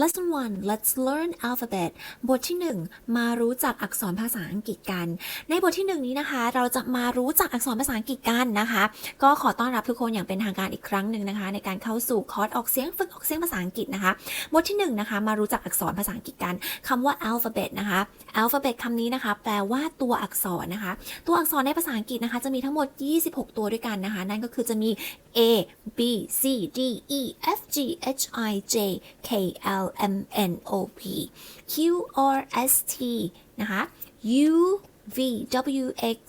Lesson 1 Let's learn alphabet บทที่ 1 มารู้จักอักษรภาษาอังกฤษกัน ในบทที่ 1 นี้นะคะ เราจะมารู้จักอักษรภาษาอังกฤษกันนะคะ ก็ขอต้อนรับทุกคนอย่างเป็นทางการอีกครั้งหนึ่งนะคะ ในการเข้าสู่คอร์สออกเสียงฝึกออกเสียงภาษาอังกฤษนะคะ บทที่1นะคะ มารู้จักอักษรภาษาอังกฤษกันคำว่า alphabet นะคะ alphabet คำนี้นะคะ แปลว่าตัวอักษรนะคะ ตัวอักษรในภาษาอังกฤษนะคะ จะมีทั้งหมด 26 ตัวด้วยกันนะคะ นั่นก็คือจะมี A B C D E F G H I J K L M N O P Q R S T นะคะ U V W X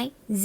Y Z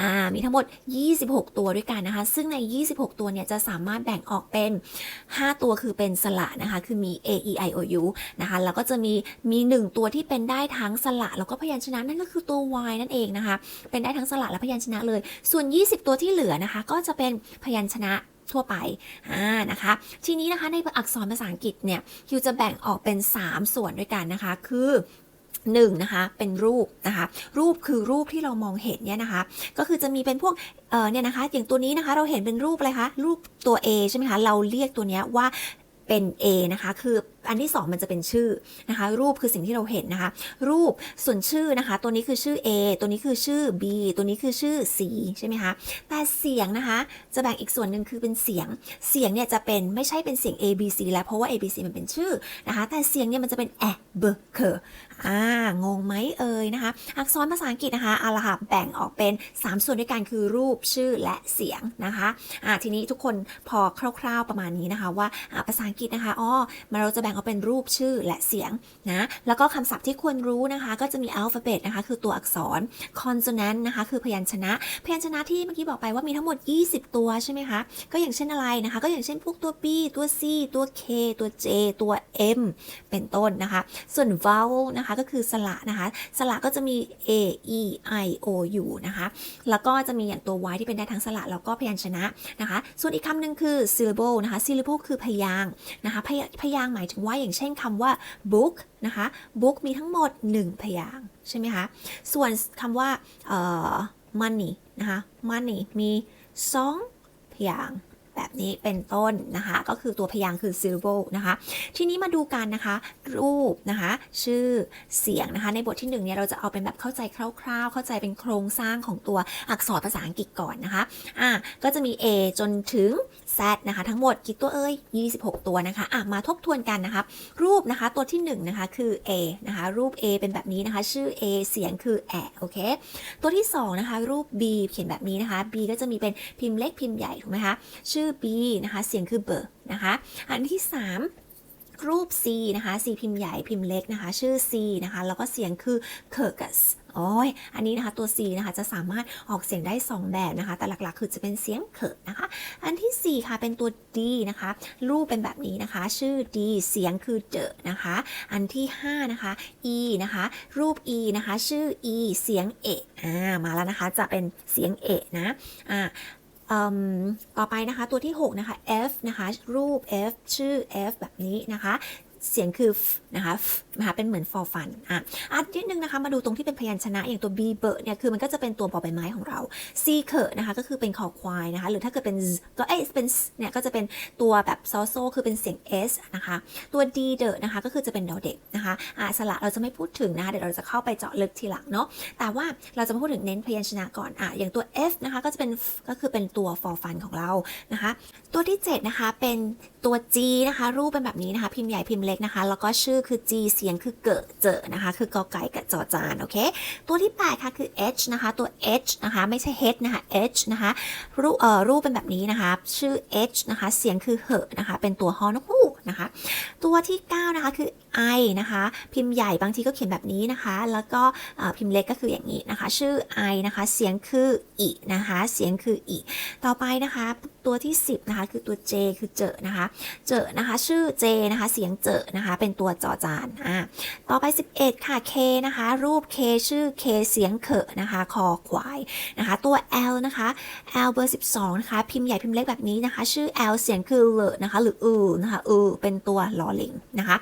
อ่ามีทั้งหมด 26 ตัวด้วยกันนะคะ ซึ่งใน 26 ตัวเนี่ยจะสามารถแบ่งออกเป็น 5 ตัวคือเป็นสระนะคะ คือมี A E I O U นะคะ แล้วก็จะมีมี 1 ตัวที่เป็นได้ทั้งสระแล้วก็พยัญชนะนั่นก็คือตัว Y นั่นเองนะคะ เป็นได้ทั้งสระและพยัญชนะเลย ส่วน 20 ตัวที่เหลือนะคะ ก็จะเป็นพยัญชนะทั่วไป อ่า นะคะ ทีนี้นะคะในอักษรภาษาอังกฤษเนี่ย คิวจะแบ่งออกเป็น 3 ส่วนด้วยกันนะคะ คือ หนึ่งนะคะเป็นรูปนะคะรูปคือรูปที่เรามองเห็นเนี่ยนะคะ ก็คือจะมีเป็นพวกเเนี่ยนะคะ อย่างตัวนี้นะคะเราเห็นเป็นรูปอะไรคะรูปตัว A ใช่ไหมคะเราเรียกตัวเนี้ยว่าเป็น A นะคะคืออันที่ 2 มันจะเป็นชื่อนะคะ รูปคือสิ่งที่เราเห็นนะคะ รูปส่วนชื่อนะคะ ตัวนี้คือชื่อ A ตัวนี้คือชื่อ B ตัวนี้คือชื่อ C ใช่ไหมคะแต่เสียงนะคะ จะแบ่งอีกส่วนหนึ่งคือเป็นเสียง เสียงเนี่ยจะเป็นไม่ใช่เป็นเสียง A B C แล้วเพราะว่า A B C มันเป็นชื่อนะคะ แต่เสียงเนี่ยมันจะเป็นแอะเบอร์เคออ่างงไหมเอ่ยนะคะ อักษรภาษาอังกฤษนะคะเอาละค่ะแบ่งออกเป็น 3 ส่วนด้วยกันคือรูปชื่อและเสียงนะคะอ่าทีนี้ทุกคนพอคร่าว ๆประมาณนี้นะคะ ว่าภาษาอังกฤษนะคะอ๋อมันเราจะงออกเป็นรูปชื่อและเสียงนะ แล้วก็คำศัพท์ที่ควรรู้นะคะ ก็จะมี alphabet นะคะ คือตัวอักษร consonant นะคะ คือพยัญชนะ พยัญชนะที่เมื่อกี้บอกไปว่ามีทั้งหมด 20 ตัวใช่ไหมคะ ก็อย่างเช่นอะไรนะคะ ก็อย่างเช่นพวกตัว B ตัว C ตัว K ตัว J ตัว M เป็นต้นนะคะ ส่วน vowel นะคะ ก็คือสระนะคะ สระก็จะมี A E I O U นะคะ แล้วก็จะมีอย่างตัว Y ที่เป็นได้ทั้งสระแล้วก็พยัญชนะนะคะ ส่วนอีกคำหนึ่งคือ syllable นะคะ syllable คือพยางค์นะคะพยพยางหมายถึงว่าอย่างเช่นคำว่า book นะคะ book มีทั้งหมด 1 พยางค์ใช่ไหมคะ ส่วนคำว่า money นะคะ money มี 2 พยางค์ แบบนี้เป็นต้นนะคะ ก็คือตัวพยางค์คือ syllable นะคะ ทีนี้มาดูกันนะคะ รูปนะคะ ชื่อเสียงนะคะ ในบทที่1เนี่ยเราจะเอาเป็นแบบเข้าใจคร่าวๆ เข้าใจเป็นโครงสร้างของตัวอักษรภาษาอังกฤษก่อนนะคะอะก็จะมี A จนถึง Z นะคะ ทั้งหมดกี่ตัวเอ่ย26 ตัวนะคะอะมาทบทวนกันนะคะ รูปนะคะตัวที่1นะคะคือ A นะคะ รูป A เป็นแบบนี้นะคะ ชื่อ A เสียงคือแอะโอเค ตัวที่2นะคะ รูป B เขียนแบบนี้นะคะ B ก็จะมีเป็นพิมพ์เล็กพิมพ์ใหญ่ถูกไหมคะ ชื่ออ b นะคะเสียงคือเบอร์นะคะอันที่ 3รูป C นะคะ C พิมพ์ใหญ่พิมพ์เล็กนะคะ ชื่อ C นะคะ แล้วก็เสียงคือ c u r c u s โอ้ย อันนี้นะคะตัว C นะคะจะสามารถออกเสียงได้ 2 แบบนะคะ แต่หลักๆ คือจะเป็นเสียงเขินะคะ อันที่ 4 ค่ะเป็นตัว D นะคะ รูปเป็นแบบนี้นะคะ ชื่อ D เสียงคือเดอนะคะ อันที่ 5 นะคะ E นะคะ รูป E นะคะ ชื่อ E เสียงเอะอ่ามาแล้วนะคะจะเป็นเสียงเอะนะอ่า ต่อไปนะคะตัวที่ 6 นะคะ F นะคะรูป F ชื่อ F แบบนี้นะคะ เสียงคือนะคะนะคะเป็นเหมือน for fun อะอันนิดนึงนะคะ มาดูตรงที่เป็นพยัญชนะอย่างตัว b เบอร์เนี่ยคือมันก็จะเป็นตัวบอใบไม้ของเรา c เคนะคะก็คือเป็นคอควายนะคะ หรือถ้าเกิดเป็นก็เอ้ยเป็นเนี่ยก็จะเป็นตัวแบบซอโซคือเป็นเสียง s นะคะ ตัว d เดอนะคะก็คือจะเป็นดอเด็กนะคะอะสระเราจะไม่พูดถึงนะคะเดี๋ยวเราจะเข้าไปเจาะลึกทีหลังเนาะแต่ว่าเราจะมาพูดถึงเน้นพยัญชนะก่อนอะอย่างตัว f นะคะก็จะเป็นก็คือเป็นตัว for fun ของเรานะคะ ตัวที่ 7 นะคะเป็นตัว G นะคะรูปเป็นแบบนี้นะคะ พิมพ์ใหญ่พิมพ์เล็กนะคะ แล้วก็ชื่อคือ G เสียงคือเกิดเจอนะคะ คือกอไก่กับจอจานโอเค ตัวที่8ค่ะคือ H นะคะ ตัว H นะคะ ไม่ใช่ H นะคะ H นะคะรูปเอ่อรูปเป็นแบบนี้นะคะ ชื่อ H นะคะ เสียงคือเหอะนะคะ เป็นตัวฮอนกฮูกนะคะ ตัวที่ 9 นะคะคือ I นะคะ พิมพ์ใหญ่บางทีก็เขียนแบบนี้นะคะ แล้วก็พิมพ์เล็กก็คืออย่างนี้นะคะ ชื่อ I นะคะ เสียงคืออีนะคะ เสียงคืออีต่อไปนะคะ ตัวที่ 10 นะคะ คือตัว J คือเจอนะคะ เจอนะคะ ชื่อ J นะคะ เสียงเจอนะคะ เป็นตัวจอจานอ่าต่อไป 11 ค่ะ K นะคะ รูป K ชื่อ K เสียงเขอะนะคะ คอควายนะคะ ตัว L นะคะ L เบอร์ 12 นะคะ พิมพ์ใหญ่พิมพ์เล็กแบบนี้นะคะ ชื่อ L เสียงคือเลนะคะ หรืออือนะคะอือเป็นตัวลอลิงนะคะ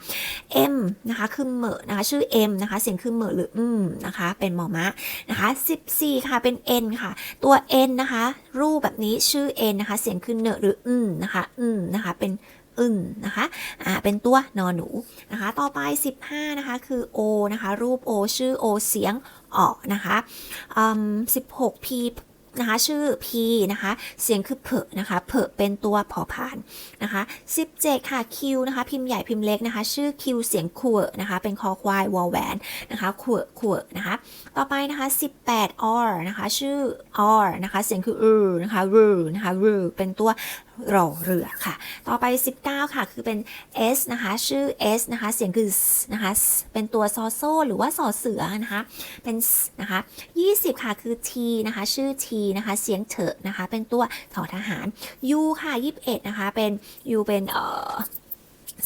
M นะคะคือเหมอนะคะชื่อ M นะคะเสียงคือเหมอหรืออืมนะคะเป็นมอมะนะคะ14 ค่ะเป็น N ค่ะ ตัว N นะคะ รูปแบบนี้ชื่อ N นะคะ เสียงคือเนอะหรืออืมนะคะอืมนะคะเป็นอึนนะคะ อ่า เป็นตัวนอนหนูนะคะ ต่อไป 15 นะคะ คือ O นะคะ รูป O ชื่อ O เสียงออกนะคะอืม16 P นะคะชื่อ P นะคะ เสียงคือเพอนะคะเพอเป็นตัวผอผานนะคะ17 ค่ะ Q นะคะ พิมพ์ใหญ่พิมพ์เล็กนะคะ ชื่อ Q เสียงคัวนะคะเป็นคอควายวอลแหวนนะคะคัวคัวนะคะ ต่อไปนะคะ18 R นะคะ ชื่อ R นะคะ เสียงคือ R นะคะรูนะคะรูเป็นตัว รอเรือค่ะ ต่อไป 19 ค่ะ คือเป็น S นะคะ ชื่อ S นะคะ เสียงคือ S นะคะ เป็นตัวซอโซหรือว่าสอเสือนะคะ เป็น S นะคะ 20 ค่ะ คือ T นะคะ ชื่อ T นะคะ เสียงเถอะนะคะ เป็นตัวถอทหาร U ค่ะ 21 นะคะ เป็น U เป็น เอ่อ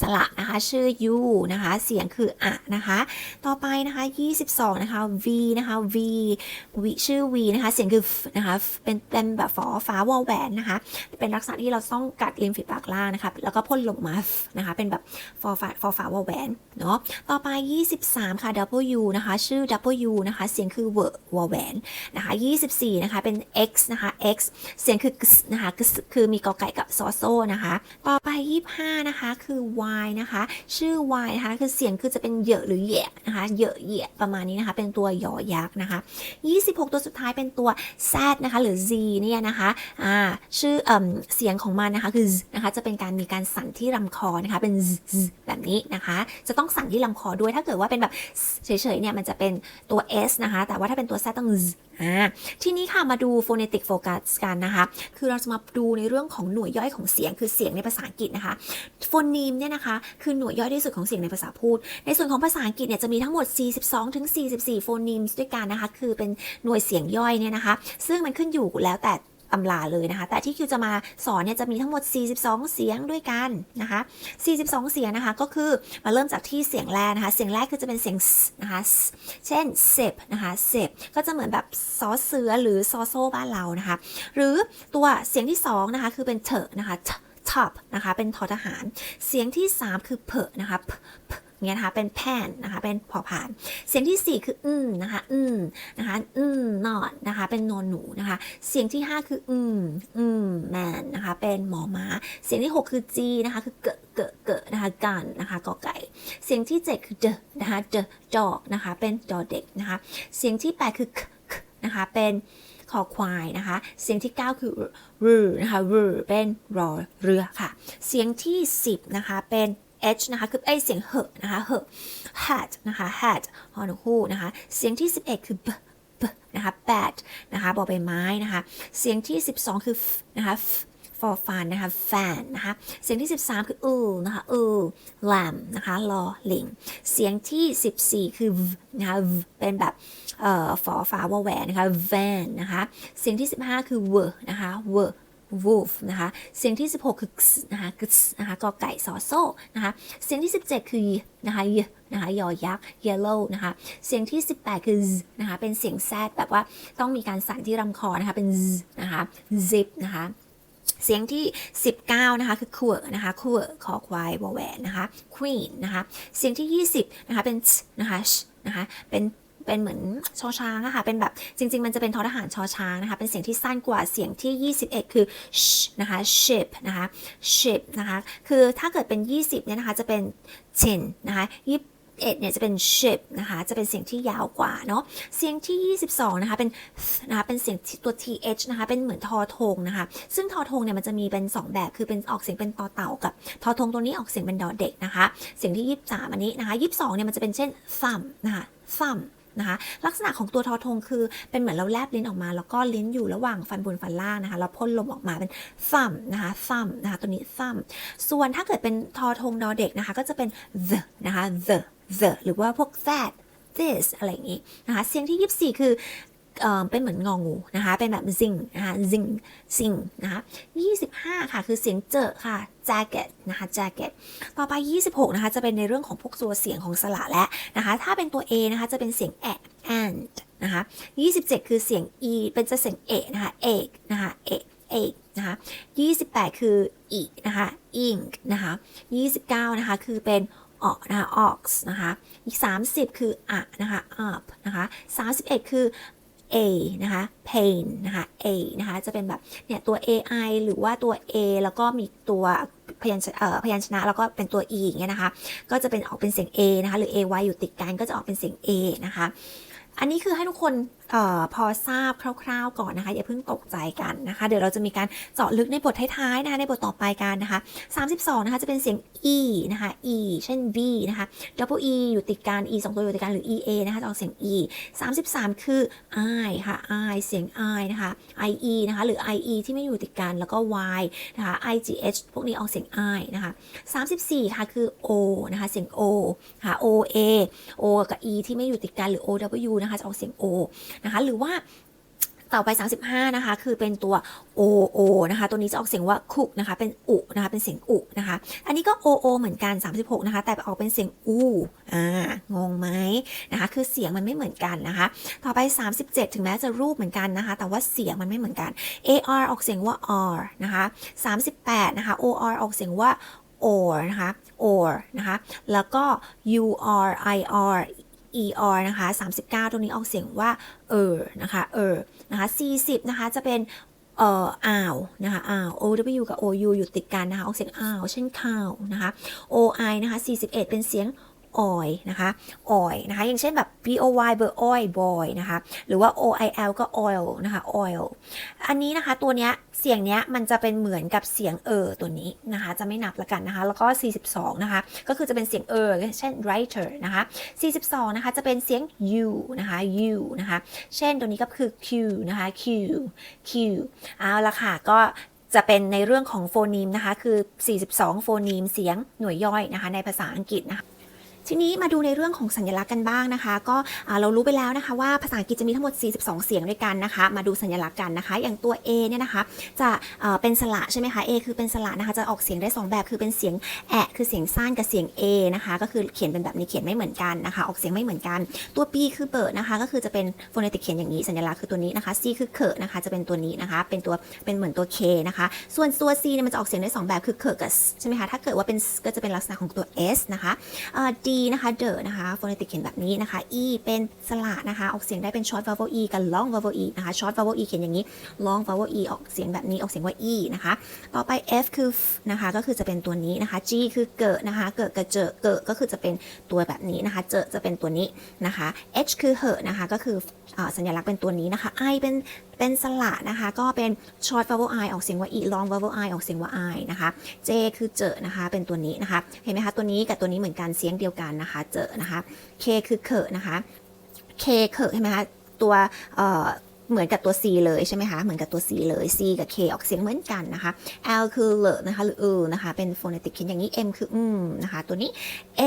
สระนะคะชื่อ U นะคะ เสียงคืออะนะคะ ต่อไปนะคะ 22 นะคะ V นะคะ V V ชื่อ V นะคะ เสียงคือ F นะคะ F เป็นเป็นแบบฝอฟ้าวอลแหวนนะคะ เป็นลักษณะที่เราต้องกัดริมฝีปากล่างนะคะ แล้วก็พ่นลงมา F นะคะ เป็นแบบฟอฟ้าฟอฟ้าวอลแหวนเนาะ ต่อไป 23 ค่ะ W นะคะ ชื่อ W นะคะ เสียงคือ w วอวอลแหวนนะคะ 24 นะคะ เป็น X นะคะ X เสียงคือ นะคะ คือมีกอไก่กับซอโซนะคะ ต่อไป 25 นะคะ คือ Y นะคะ ชื่อ Y นะคะคือเสียงคือจะเป็นเหยอะหรือแหยะนะคะเหยอะเหยะประมาณนี้นะคะ เป็นตัวยอยักษ์นะคะ 26 ตัวสุดท้ายเป็นตัว Z นะคะ หรือ Z เนี่ยนะคะอ่าชื่อเอ่มเสียงของมันนะคะคือ Z นะคะจะเป็นการมีการสั่นที่ลำคอนะคะเป็น Z แบบนี้นะคะ จะต้องสั่นที่ลำคอด้วยถ้าเกิดว่าเป็นแบบเฉยๆเนี่ยมันจะเป็นตัว S นะคะ แต่ว่าถ้าเป็นตัว Z ต้อง Z อ่าทีนี้ค่ะมาดู phonetic focus กันนะคะ คือเราจะมาดูในเรื่องของหน่วยย่อยของเสียงคือเสียงในภาษาอังกฤษนะคะโฟนีมเนี่ยนะคะคือหน่วยย่อยที่สุดของเสียงในภาษาพูด ในส่วนของภาษาอังกฤษเนี่ยจะมีทั้งหมด 42ถึง44โฟนีมด้วยกันนะคะ คือเป็นหน่วยเสียงย่อยเนี่ยนะคะ ซึ่งมันขึ้นอยู่แล้วแต่ ตำราเลยนะคะ แต่ที่คิวจะมาสอนเนี่ยจะมีทั้งหมด 42 เสียงด้วยกันนะคะ 42 เสียงนะคะก็คือมาเริ่มจากที่เสียงแรกนะคะ เสียงแรกคือจะเป็นเสียงนะคะเช่น sip นะคะ sip ก็จะเหมือนแบบซอเสือหรือซอโซบ้านเรานะคะ หรือตัวเสียงที่สองนะคะคือเป็นเถอะนะคะ top นะคะเป็นทอทหาร เสียงที่ 3 คือเพอนะคะ p p เงี้ยนะคะเป็นแพนนะคะเป็นพอผ่าน เสียงที่ 4 คืออืมนะคะอืมนะคะอืมนอดนะคะเป็นนอนหนูนะคะ เสียงที่ 5 คืออืมอืมแมนนะคะเป็นหมอม้า เสียงที่ 6 คือจีนะคะคือเกะเกะเกะนะคะกันนะคะกอไก่ เสียงที่ 7 คือเดนะคะเดดอกนะคะเป็นดอเด็กนะคะ เสียงที่ 8 คือคคนะคะเป็นคอควายนะคะ เสียงที่ 9 คือรือนะคะรือเป็นรอเรือค่ะ เสียงที่ 10 นะคะ เป็น h นะคะ คือไอเสียงเหอะนะคะ เหอะ hat นะคะ hat ฮอนุคู่นะคะ เสียงที่ 11 คือ b b นะคะ bat นะคะบอใบไม้นะคะ เสียงที่ 12 คือ f นะคะ f for fun นะคะ fan นะคะ เสียงที่ 13 คืออือนะคะอือ lamb นะคะลอลิง เสียงที่ 14 คือ v นะคะ v เป็นแบบเอ่อฝอฟ้าวแหวนนะคะ van นะคะ เสียงที่ 15 คือ w นะคะ w wolf นะคะ เสียงที่ 16 คือ x นะคะ x นะคะกอไก่สอโซ่นะคะ เสียงที่ 17 คือนะคะ y นะคะยอยักษ์ yellow นะคะ เสียงที่ 18 คือ z นะคะ เป็นเสียงแซดแบบว่าต้องมีการสั่นที่ลำคอนะคะ เป็น z นะคะ zip นะคะเสียงที่ 19 นะคะ คือคัวนะคะคัวคอควายวอแหวนนะคะ queen นะคะ เสียงที่ 20 นะคะ เป็นนะคะนะคะ เป็น เป็นเหมือนชอช้างอะค่ะ เป็นแบบจริง ๆ มันจะเป็นทอทหารชอช้างนะคะ เป็นเสียงที่สั้นกว่าเสียงที่ 21 คือ sh นะคะ ship นะคะ ship นะคะ คือถ้าเกิดเป็น 20 เนี่ยนะคะ จะเป็น chin นะคะยี่21เนี่ยจะเป็น ship นะคะ จะเป็นเสียงที่ยาวกว่าเนาะ เสียงที่ 22 นะคะ เป็น นะคะ เป็นเสียงตัว th นะคะ เป็นเหมือนทอทงนะคะ ซึ่งทอทงเนี่ยมันจะมีเป็น 2 แบบ คือเป็นออกเสียงเป็นตอเต่ากับทอทงตัวนี้ออกเสียงเป็นดอเด็กนะคะ เสียงที่ 23 อันนี้นะคะ 22 เนี่ยมันจะเป็นเช่น thumb นะคะ thumb นะคะ ลักษณะของตัวทอทงคือเป็นเหมือนเราแลบลิ้นออกมา แล้วก็ลิ้นอยู่ระหว่างฟันบนฟันล่างนะคะแล้วพ่นลมออกมาเป็นซ้ำนะคะซ้ำนะคะ ตัวนี้ซ้ำส่วนถ้าเกิดเป็นทอทงนอเด็กนะคะ ก็จะเป็น the นะคะ the the หรือว่าพวก that this อะไรอย่างนี้นะคะ เสียงที่ 24 คือ เอ่อเป็นเหมือนงองูนะคะ เป็นแบบ zing นะคะ zing zing นะคะ25ค่ะคือเสียงเจอค่ะ jacket นะคะ jacket ต่อไป 26 นะคะ จะเป็นในเรื่องของพวกตัวเสียงของสระและนะคะ ถ้าเป็นตัว A นะคะ จะเป็นเสียง a and นะคะ27 คือเสียง e เป็นจะเสียง a นะคะ egg นะคะ egg egg นะคะ28 คือ e นะคะ ink นะคะ29 นะคะ คือเป็นออกนะคะ ox นะคะ 30 คืออะนะคะ up นะคะ 31 คือ A นะคะ pain นะคะ A นะคะ จะเป็นแบบเนี่ยตัว AI หรือว่าตัว A แล้วก็มีตัวพยัญชนะพยัญชนะแล้วก็เป็นตัว e อย่างเงี้ยนะคะ ก็จะเป็นออกเป็นเสียง a นะคะ หรือ ay อยู่ติดกันก็จะออกเป็นเสียง a นะคะ อันนี้คือให้ทุกคน ออพอทราบคร่าวๆก่อนนะคะอย่าเพิ่งตกใจกันนะคะ เดี๋ยวเราจะมีการเจาะลึกในบทท้ายๆนะคะในบทต่อไปกันนะคะ32นะคะจะเป็นเสียง e นะคะ e เช่น b นะคะ double e อยู่ติดกัน e สองตัวอยู่ติดกันหรือ ea นะคะจะออกเสียง e 33 คือ i ค่ะ i เสียง i นะคะ ie นะคะหรือ ie ที่ไม่อยู่ติดกันแล้วก็ y นะคะ igh พวกนี้ออกเสียง i นะคะ34 ค่ะคือ o นะคะเสียง o ค่ะ o a o กับ e ที่ไม่อยู่ติดกันหรือ ow นะคะจะออกเสียง o นะคะหรือว่าต่อไป 35 นะคะ คือเป็นตัว o o นะคะ ตัวนี้จะออกเสียงว่าคุกนะคะ เป็นอุนะคะ เป็นเสียงอุนะคะ อันนี้ก็ o o เหมือนกัน 36 นะคะ แต่ออกเป็นเสียงอูอ่างงไหมนะคะ คือเสียงมันไม่เหมือนกันนะคะ ต่อไป 37 ถึงแม้จะรูปเหมือนกันนะคะ แต่ว่าเสียงมันไม่เหมือนกัน ar ออกเสียงว่า r นะคะ 38 นะคะ or ออกเสียงว่า or นะคะ or นะคะ แล้วก็ ur er นะคะ 39 ตรงนี้ออกเสียงว่าเออนะคะเออนะคะ 40 นะคะจะเป็นเอ่ออ่าวนะคะอ่าว ow กับ ou อยู่ติดกันนะคะออกเสียงอ่าวเช่นข่าวนะคะ oi นะคะ 41 เป็นเสียง ออยนะคะออยนะคะอย่างเช่นแบบ boy เบอร์ oil boy นะคะหรือว่า oil ก็ oil นะคะ oil อันนี้นะคะตัวเนี้ยเสียงเนี้ยมันจะเป็นเหมือนกับเสียงเออตัวนี้นะคะจะไม่นับละกันนะคะแล้วก็ 42 นะคะก็คือจะเป็นเสียงเออเช่น writer นะคะ42 นะคะจะเป็นเสียง u นะคะ u นะคะเช่นตัวนี้ก็คือ q นะคะ q q เอาละค่ะก็จะเป็นในเรื่องของโฟนีมนะคะ คือ 42 โฟนีมเสียงหน่วยย่อยนะคะ ในภาษาอังกฤษนะคะ ทีนี้มาดูในเรื่องของสัญลักษณ์กันบ้างนะคะ ก็เรารู้ไปแล้วนะคะว่าภาษาอังกฤษจะมีทั้งหมด 42 เสียงด้วยกันนะคะ มาดูสัญลักษณ์กันนะคะ อย่างตัว A เนี่ยนะคะ จะเเป็นสระใช่ไหมคะ A คือเป็นสระนะคะ จะออกเสียงได้ 2 แบบคือเป็นเสียงแอะคือเสียงสั้นกับเสียง A นะคะ ก็คือเขียนเป็นแบบนี้เขียนไม่เหมือนกันนะคะ ออกเสียงไม่เหมือนกัน ตัว B คือเปิดนะคะ ก็คือจะเป็นโฟเนติกเขียนอย่างนี้สัญลักษณ์คือตัวนี้นะคะ C คือเคอะนะคะ จะเป็นตัวนี้นะคะ เป็นตัวเป็นเหมือนตัว K นะคะ ส่วนตัว C เนี่ยมันจะออกเสียงได้สองแบบคือเขอกับใช่ไหมคะ ถ้าเกิดว่าเป็นก็จะเป็นลักษณะของตัว S นะคะเอ่อ D นะคะ the นะคะโฟเนติกเขียนแบบนี้นะคะ E เป็นสระนะคะ ออกเสียงได้เป็น short vowel E กับ long vowel E นะคะ short vowel E เขียนอย่างนี้ long vowel E ออกเสียงแบบนี้ ออกเสียงว่า E นะคะ ต่อไป F คือ F นะคะ ก็คือจะเป็นตัวนี้นะคะ G คือเกิดนะคะ เกิดกับเจอเกิดก็คือจะเป็นตัวแบบนี้นะคะ เจอจะเป็นตัวนี้นะคะ H คือเหอะนะคะ ก็คือสัญลักษณ์เป็นตัวนี้นะคะ I เป็น เป็นสระนะคะ ก็เป็น short vowel I ออกเสียงว่า E long vowel I ออกเสียงว่า I นะคะ J คือเจอนะคะ เป็นตัวนี้นะคะ เห็นไหมคะตัวนี้กับตัวนี้เหมือนกันเสียงเดียวกันนะคะ เจอนะคะ K คือเคอนะคะ K เคอะใช่ไหมคะตัว เหมือนกับตัว C เลยใช่ไหมคะ เหมือนกับตัว C เลย C กับ K ออกเสียงเหมือนกันนะคะ L คือเลนะคะหรืออนะคะ เป็นโฟเนติกเขียนอย่างนี้ M คืออืมนะคะ ตัวนี้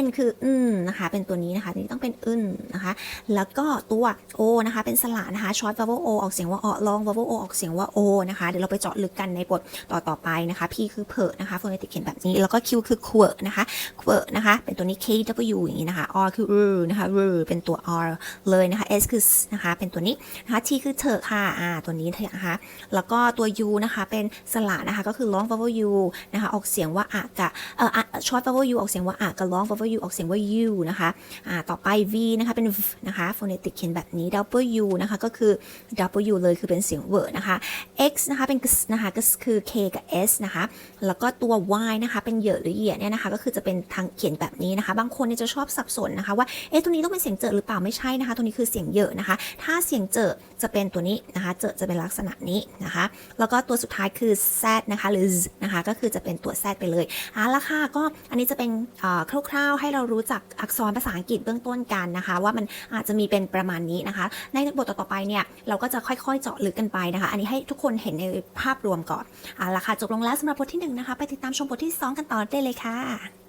N คืออืมนะคะ เป็นตัวนี้นะคะนี้ต้องเป็นอึนนะคะ แล้วก็ตัว O นะคะ เป็นสระนะคะ short vowel O ออกเสียงว่าอ long vowel O ออกเสียงว่า O นะคะ เดี๋ยวเราไปเจาะลึกกันในบทต่อต่อไปนะคะ P คือเพอนะคะโฟเนติกเขียนแบบนี้ แล้วก็ Q คือ q u r นะคะ q u r นะคะ เป็นตัวนี้ K W อย่างนี้นะคะ R คือ r นะคะ r เป็นตัว R เลยนะคะ S คือ S นะคะ เป็นตัวนี้นะคะ T คือเธอค่ะอ่าตัวนี้นะคะแล้วก็ตัว U นะคะเป็นสระนะคะก็คือ long vowel U นะคะออกเสียงว่าอะกับเอ่ออะ short vowel U ออกเสียงว่าอะกับ long vowel U ออกเสียงว่า U นะคะอ่าต่อไป V นะคะเป็น V นะคะโฟเนติกเขียนแบบนี้ W นะคะก็คือ W เลยคือเป็นเสียงเวอร์นะคะ X นะคะเป็น X นะคะก็คือ K กับ S นะคะแล้วก็ตัว Y นะคะเป็นเหยอะหรือเหยียดเนี่ยนะคะก็คือจะเป็นทางเขียนแบบนี้นะคะ บางคนเนี่ยจะชอบสับสนนะคะว่าเอ๊ะตัวนี้ต้องเป็นเสียงเจอหรือเปล่าไม่ใช่นะคะตัวนี้คือเสียงเหยอะนะคะ ถ้าเสียงเจอจะเป็นตัวนี้นะคะเจอจะเป็นลักษณะนี้นะคะ แล้วก็ตัวสุดท้ายคือ Z นะคะหรือ Z นะคะก็คือจะเป็นตัว Z ไปเลยเอาละค่ะก็อันนี้จะเป็นคร่าวๆ ให้เรารู้จักอักษรภาษาอังกฤษเบื้องต้นกันนะคะ ว่ามันอาจจะมีเป็นประมาณนี้นะคะ ในบทต่อๆไปเนี่ยเราก็จะค่อยๆ เจาะลึกกันไปนะคะ อันนี้ให้ทุกคนเห็นในภาพรวมก่อนเอาละค่ะจบลงแล้วสำหรับบทที่หนึ่งนะคะไปติดตามชมบทที่สองกันต่อได้เลยค่ะ